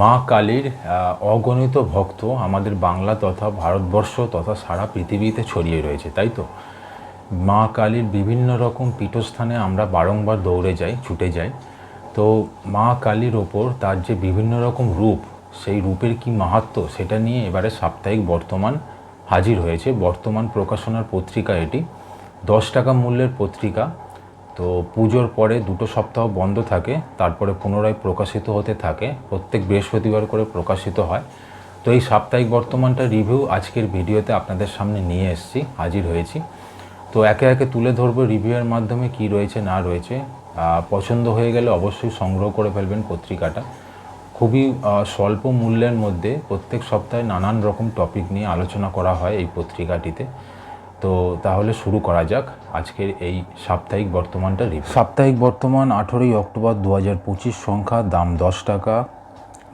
মা কালীর অগণিত ভক্ত আমাদের বাংলা তথা ভারতবর্ষ তথা সারা পৃথিবীতে ছড়িয়ে রয়েছে, তাই তো? মা কালীর বিভিন্ন রকম পীঠস্থানে আমরা বারংবার দৌড়ে যাই, ছুটে যাই। তো মা কালীর ওপর তার যে বিভিন্ন রকম রূপ, সেই রূপের কি মাহাত্ম্য সেটা নিয়ে এবারে সাপ্তাহিক বর্তমান হাজির হয়েছে। বর্তমান প্রকাশনার পত্রিকা এটি। দশ টাকা মূল্যের পত্রিকা তো পুজোর পরে দুটো সপ্তাহ বন্ধ থাকে, তারপরে পুনরায় প্রকাশিত হতে থাকে, প্রত্যেক বৃহস্পতিবার করে প্রকাশিত হয়। তো এই সাপ্তাহিক বর্তমানটা রিভিউ আজকের ভিডিওতে আপনাদের সামনে নিয়ে এসেছি, হাজির হয়েছি। তো একে একে তুলে ধরবো রিভিউয়ের মাধ্যমে কি রয়েছে, না রয়েছে। পছন্দ হয়ে গেলে অবশ্যই সংগ্রহ করে ফেলবেন পত্রিকাটা। খুবই স্বল্প মূল্যের মধ্যে প্রত্যেক সপ্তাহে নানান রকম টপিক নিয়ে আলোচনা করা হয় এই পত্রিকাটিতে। তো তাহলে শুরু করা যাক আজকের এই সাপ্তাহিক বর্তমানটা সাপ্তাহিক বর্তমান আঠেরোই অক্টোবর দু হাজার পঁচিশ সংখ্যা, দাম দশ টাকা।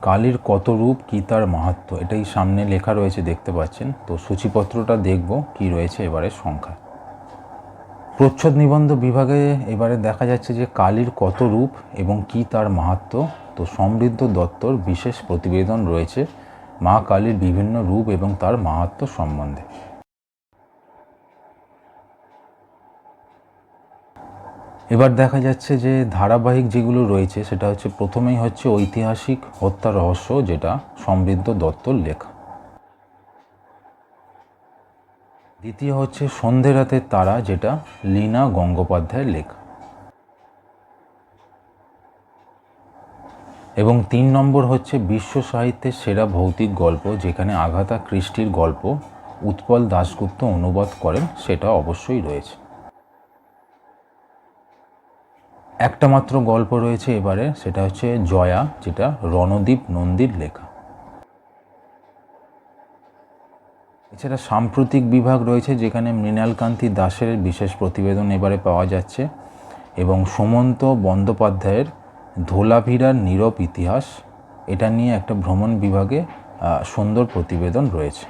কালীর কত রূপ, কী তার মাহাত্ম্য? এটাই সামনে লেখা রয়েছে, দেখতে পাচ্ছেন। তো সূচিপত্রটা দেখব কি রয়েছে এবারের সংখ্যা। প্রচ্ছদ নিবন্ধ বিভাগে এবারে দেখা যাচ্ছে যে কালীর কত রূপ এবং কি তার মাহাত্ম্য। তো সমৃদ্ধ দত্তর বিশেষ প্রতিবেদন রয়েছে মা কালীর বিভিন্ন রূপ এবং তার মাহাত্ম্য সম্বন্ধে। এবার দেখা যাচ্ছে যে ধারাবাহিক যেগুলো রয়েছে, সেটা হচ্ছে প্রথমেই হচ্ছে ঐতিহাসিক হত্যা রহস্য, যেটা সমৃদ্ধ দত্তর লেখা। দ্বিতীয় হচ্ছে সন্ধে রাতের তারা, যেটা লীনা গঙ্গোপাধ্যায়ের লেখা। এবং তিন নম্বর হচ্ছে বিশ্ব সাহিত্যের সেরা ভৌতিক গল্প, যেখানে আঘাতা কৃষ্টির গল্প, উৎপল দাশগুপ্ত অনুবাদ করেন, সেটা অবশ্যই রয়েছে। একটা মাত্র গল্প রয়েছে এবারে, সেটা হচ্ছে জয়া, যেটা রণদীপ নন্দীর লেখা। এছাড়া সাম্প্রতিক বিভাগ রয়েছে যেখানে মৃণালকান্তি দাসের বিশেষ প্রতিবেদন এবারে পাওয়া যাচ্ছে, এবং সুমন্ত বন্দ্যোপাধ্যায়ের ধোলাভিরার নীরব ইতিহাস, এটা নিয়ে একটা ভ্রমণ বিভাগে সুন্দর প্রতিবেদন রয়েছে।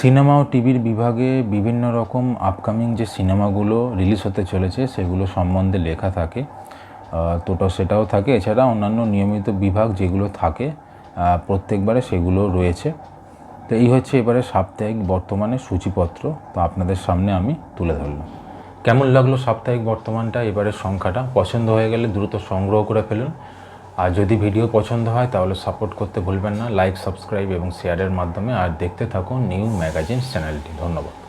সিনেমা ও টিভির বিভাগে বিভিন্ন রকম আপকামিং যে সিনেমাগুলো রিলিজ হতে চলেছে, সেগুলো সম্বন্ধে লেখা থাকে। তো সেটাও থাকে। এছাড়া অন্যান্য নিয়মিত বিভাগ যেগুলো থাকে প্রত্যেকবারে সেগুলো রয়েছে। তো এই হচ্ছে এবারে সাপ্তাহিক বর্তমানে সূচিপত্র। তো আপনাদের সামনে আমি তুলে ধরলাম। কেমন লাগল সাপ্তাহিক বর্তমানটা, এবারের সংখ্যাটা? পছন্দ হয়ে গেলে দ্রুত সংগ্রহ করে ফেলুন। আর যদি ভিডিও পছন্দ হয় তাহলে সাপোর্ট করতে ভুলবেন না লাইক সাবস্ক্রাইব এবং শেয়ারের মাধ্যমে। আর দেখতে থাকুন নিউ ম্যাগাজিন চ্যানেলটি ধন্যবাদ।